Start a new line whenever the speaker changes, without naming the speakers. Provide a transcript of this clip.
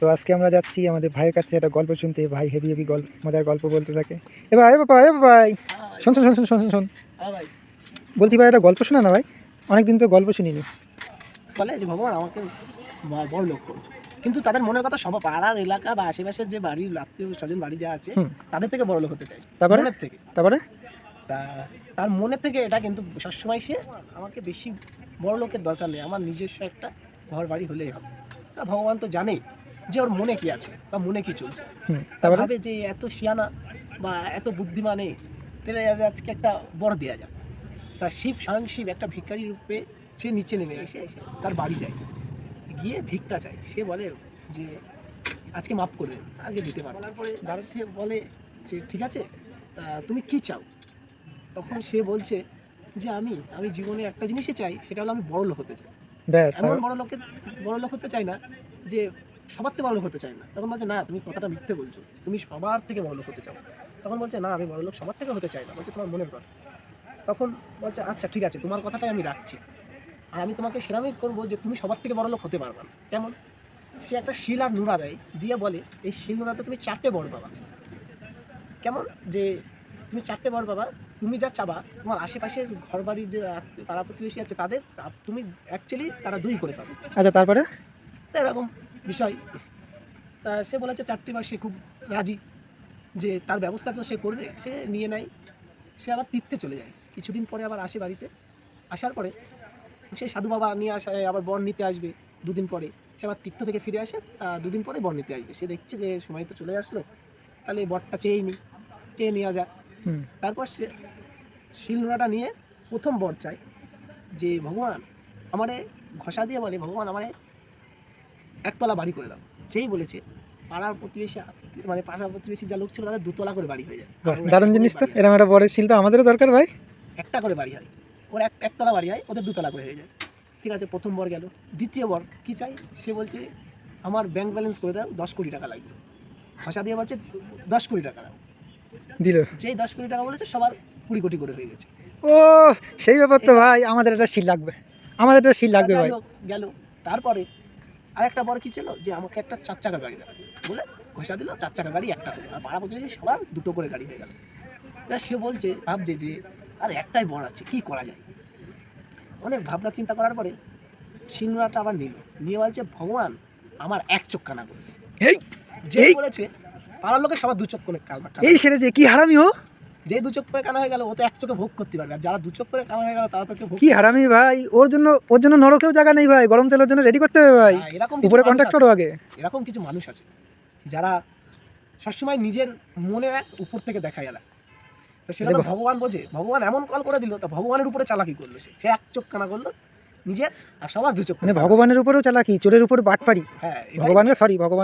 তো আজকে আমরা যাচ্ছি আমাদের ভাইয়ের কাছে একটা গল্প শুনতে। ভাই হেভি হেভি গল্প মজার গল্প বলতে থাকে। এ ভাই এ বাবা এ ভাই শোন শোন শোন শোন শোন শোন।
হ্যাঁ ভাই।
বলছি ভাই একটা গল্প শোনা না ভাই? অনেকদিন তো গল্প শুনিনি।
বলে যে ভগবান আমাকে বড় লোক করো কিন্তু তাদের মনের কথা সব পাড়ার এলাকা বা আশেপাশের যে বাড়ির আত্মীয় স্বজন বাড়ি যা আছে তাদের থেকে বড় লোক হতে চাই।
তারপরে?
মনের থেকে।
তারপরে?
তা তার মনের থেকে এটা কিন্তু সবসময় সে আমাকে বেশি বড় লোকের দরকার নেই। আমার নিজস্ব একটা ঘর বাড়ি হলেই হবে। তা ভগবান তো জানেই যে ওর মনে কি আছে বা মনে কি চলছে। ভাবে যে এত শিয়ানা বা এত বুদ্ধিমানে তাহলে আজকে একটা বড় দেওয়া যাক। তা শিব স্বয়ং শিব একটা ভিক্ষারি রূপে সে নিচে নেমে এসে তার বাড়ি যায়। গিয়ে ভিক্ষা চায়। সে বলে যে আজকে মাফ করবে আজকে দিতে পারবে। তারপরে পরে দাদা সে বলে যে ঠিক আছে তুমি কি চাও? তখন সে বলছে যে আমি আমি জীবনে একটা জিনিসই চাই সেটা হলো আমি বড় লোক হতে চাই। এমন বড় লোকের বড় লোক হতে চাই না যে সবার থেকে বড় লোক হতে চাই না। তখন বলছে, না, তুমি কথাটা মিথ্যে বলছো। তুমি সবার থেকে বড় লোক হতে চাও। তখন বলছে, না, আমি বড় লোক সবার থেকে হতে চাই না। বলছে, তোমার মনের কথা। তখন বলছে আচ্ছা ঠিক আছে, তোমার কথাটাই আমি রাখছি। আর আমি তোমাকে সেরামই করব যে তুমি সবার থেকে বড় লোক হতে পারবে না। কেমন? সে একটা শিল আর নুরা দেয়, দিয়ে বলে, এই শিল নুরাতে তুমি চারটে বড় পাবা। কেমন? যে তুমি চারটে বড় বাবা তুমি যা চাবা তোমার আশেপাশের ঘর বাড়ির যে পাড়া প্রতিবেশী আছে তাদের তা- তুমি অ্যাকচুয়ালি তারা দুই করে পাবে।
আচ্ছা তারপরে?
তো এরকম বিষয়। তা সে বলেছে চারটি বার সে খুব রাজি যে তার ব্যবস্থা তো সে করবে সে নিয়ে নেয় সে আবার তীর্থে চলে যায়। কিছুদিন পরে আবার আসে বাড়িতে। আসার পরে সে সাধু বাবা নিয়ে আসে আবার বর নিতে আসবে দুদিন পরে। সে আবার তীর্থ থেকে ফিরে আসে আহ, দুদিন পরে বর নিতে আসবে। সে দেখছে যে সময় তো চলে আসলো তাহলে বরটা চেয়েই নি চেয়ে নেওয়া যাক।
হুম
তারপর সে শিলনোড়াটা নিয়ে প্রথম বর চায় যে ভগবান আমারে ঘষা দিয়ে বলে ভগবান আমারে একতলা বাড়ি করে দাও। সেই বলেছে। পাড়ার প্রতিবেশী মানে পাড়ার প্রতিবেশী যা লোক ছিল তাদের দুতলা করে বাড়ি হয়ে যায়।
দারুণ
একটা
জিনিস তো। এরকম একটা বড় শিল তো আমাদেরও দরকার ভাই।
একটা করে বাড়ি হয়। ওর এক একতলা বাড়ি হয় ওদের দুতলা করে হয়ে যায়। ঠিক আছে প্রথম বর গেল। দ্বিতীয় বর কি চাই সে বলছে আমার ব্যাংক ব্যালেন্স করে দাও দশ কোটি টাকা লাগবে। ঘষা দিয়ে বলছে দশ কোটি টাকা দাও।
দিল।
যেই দশ কোটি টাকা বলেছে সবার কুড়ি কোটি করে হয়ে গেছে।
ও সেই ব্যাপার তো ভাই আমাদের একটা শিল লাগবে। আমাদের একটা শিল লাগবে ভাই।
গেল। তারপরে আরেকটা বড় কি ছিল? যে আমাকে একটা চার চাকা গাড়ি দেওয়া বলে ঘষা দিল চার চাকা গাড়ি একটা হলো। আর পাড়া প্রতিবেশী সবার দুটো করে গাড়ি হয়ে গেল। এবার সে বলছে ভাবছে যে আর একটাই বড় আছে কি করা যায়? অনেক ভাবনা চিন্তা করার পরে শিলনোড়াটা আবার নিল। নিয়ে বলছে ভগবান আমার এক চোখ কানা করবে
এই
যে বলেছে পাড়ার লোকের সবার দু চোখ করে
এই সেরেছে কি হারামি ও?
যে দু চোখ করে কানা হয়ে গেল ও তো এক চোখে ভোগ করতে পারবে আর যারা দু চোখ করে কানা হয়ে গেল তারা তো কেউ
কি হারামি ভাই? ওর জন্য ওর জন্য নরকেও জায়গা নেই ভাই। গরম তেলের জন্য রেডি করতে হবে ভাই।
হ্যাঁ, এরকম
উপরে কন্ট্যাক্ট করো আগে।
এরকম কিছু মানুষ আছে যারা সবসময় নিজের মনে এক উপর থেকে দেখায় এলা তো সেটা তো ভগবান বোঝে। ভগবান এমন কল করে দিল তো ভগবানের উপরে চালাকি করল সে। সে এক চোখ কানা করল নিজের আর সবার দু চোখ
মানে ভগবানের উপরেও চালাকি চোরের উপর বাটপাড়ি।
হ্যাঁ
ভগবানের সরি ভগবান